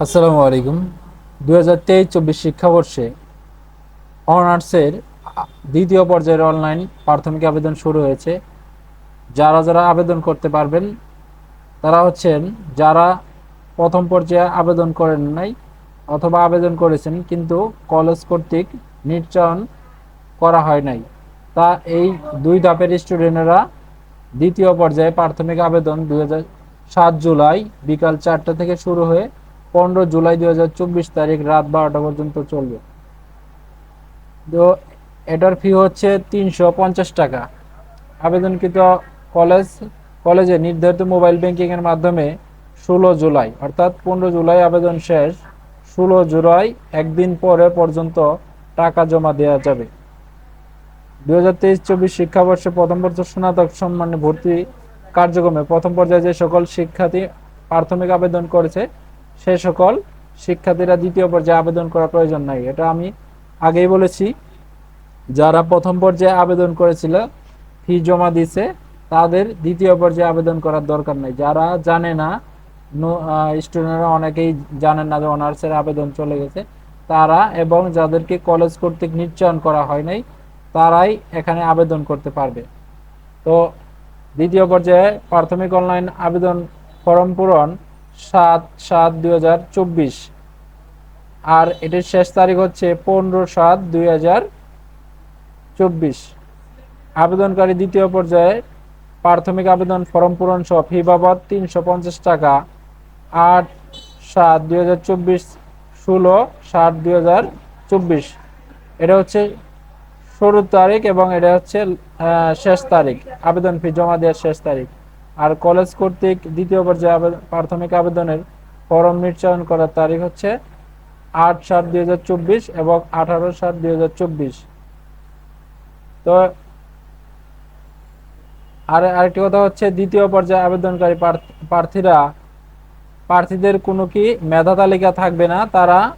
আসসালামু আলাইকুম। দু হাজার তেইশ চব্বিশ শিক্ষাবর্ষে অনার্সের দ্বিতীয় পর্যায়ের অনলাইন প্রাথমিক আবেদন শুরু হয়েছে। যারা যারা আবেদন করতে পারবেন, তারা হচ্ছেন যারা প্রথম পর্যায়ে আবেদন করেন নাই অথবা আবেদন করেছেন কিন্তু কলেজ কর্তৃক নির্চয়ন করা হয় নাই। তা এই দুই ধাপের স্টুডেন্টরা দ্বিতীয় পর্যায়ে প্রাথমিক আবেদন দুই সাত জুলাই বিকাল চারটা থেকে শুরু হয়ে পনেরো জুলাই দুই হাজার চব্বিশ তারিখ রাত বারোটা পর্যন্ত চলবে। তো এটার ফি হচ্ছে তিনশো পঞ্চাশ টাকা। আবেদনকৃত কলেজ, কলেজে নির্ধারিত মোবাইল ব্যাংকিং এর মাধ্যমে ষোলো জুলাই, অর্থাৎ পনেরো জুলাই আবেদন শেষ, ষোলো জুলাই একদিন পরে পর্যন্ত টাকা জমা দেওয়া যাবে। দুই হাজার তেইশ চব্বিশ শিক্ষাবর্ষে প্রথম বছর স্নাতক সম্মানে ভর্তি কার্যক্রমে প্রথম পর্যায়ে যে সকল শিক্ষার্থী প্রাথমিক আবেদন করেছে সে সকল শিক্ষার্থীরা দ্বিতীয় পর্যায়ে আবেদন করার প্রয়োজন নাই। এটা আমি আগেই বলেছি। যারা প্রথম পর্যায়ে আবেদন করেছিল, ফি জমা দিছে, তাদের দ্বিতীয় পর্যায়ে আবেদন করার দরকার নাই। যারা জানে না স্টুডেন্টরা অনেকেই জানেন না যে অনার্সের আবেদন চলে গেছে। তারা এবং যাদেরকে কলেজ কর্তৃক নিশ্চয়ন করা হয় নাই, তারাই এখানে আবেদন করতে পারবে। তো দ্বিতীয় পর্যায়ে প্রাথমিক অনলাইন আবেদন ফর্ম পূরণ সাত সাত দুই হাজার চব্বিশ। আর এটির শেষ তারিখ হচ্ছে পনেরো সাত দুই হাজার চব্বিশ। আবেদনকারী দ্বিতীয় পর্যায়ে প্রাথমিক আবেদন ফর্ম পূরণ সহ ফি বাবদ তিনশো পঞ্চাশ টাকা। আট সাত দুই হাজার চব্বিশ, ষোলো সাত দুই হাজার চব্বিশ। এটা হচ্ছে শুরুর তারিখ এবং এটা হচ্ছে শেষ তারিখ। আবেদন ফি জমা দেওয়ার শেষ তারিখ। আর কলেজ কর্তৃক দ্বিতীয় পর্যায়ে প্রাথমিক আবেদনের ফরম নিশ্চয়ন করার তারিখ হচ্ছে আট সাত দুই হাজার চব্বিশ এবং আঠারো সাত দুই হাজার চব্বিশ। তো আর আরেকটি কথা হচ্ছে দ্বিতীয় পর্যায়ে আবেদনকারী প্রার্থ- প্রার্থীরা, প্রার্থীদের কোনো কি মেধা তালিকা থাকবে না? তারা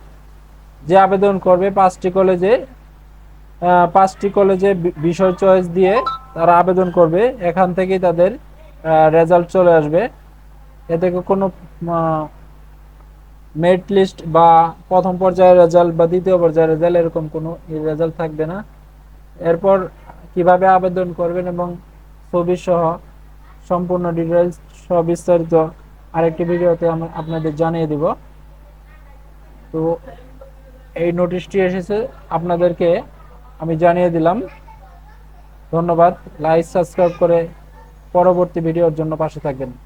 যে আবেদন করবে পাঁচটি কলেজে পাঁচটি কলেজে বিষয় চয়েস দিয়ে তারা আবেদন করবে। এখান থেকেই তাদের রেজাল্ট চলে আসবে। এ থেকে কোনো মেরিট লিস্ট বা প্রথম পর্যায়ের রেজাল্ট বা দ্বিতীয় পর্যায়ের রেজাল্ট এরকম কোনো রেজাল্ট থাকবে না। এরপর কীভাবে আবেদন করবেন এবং ছবি সহ সম্পূর্ণ ডিটেলস সহ বিস্তারিত আরেকটি ভিডিওতে আমি আপনাদের জানিয়ে দিব। তো এই নোটিশটি এসেছে আপনাদেরকে, আমি জানিয়ে দিলাম। ধন্যবাদ। লাইক সাবস্ক্রাইব করে পরবর্তী ভিডিওর জন্য পাশে থাকবেন।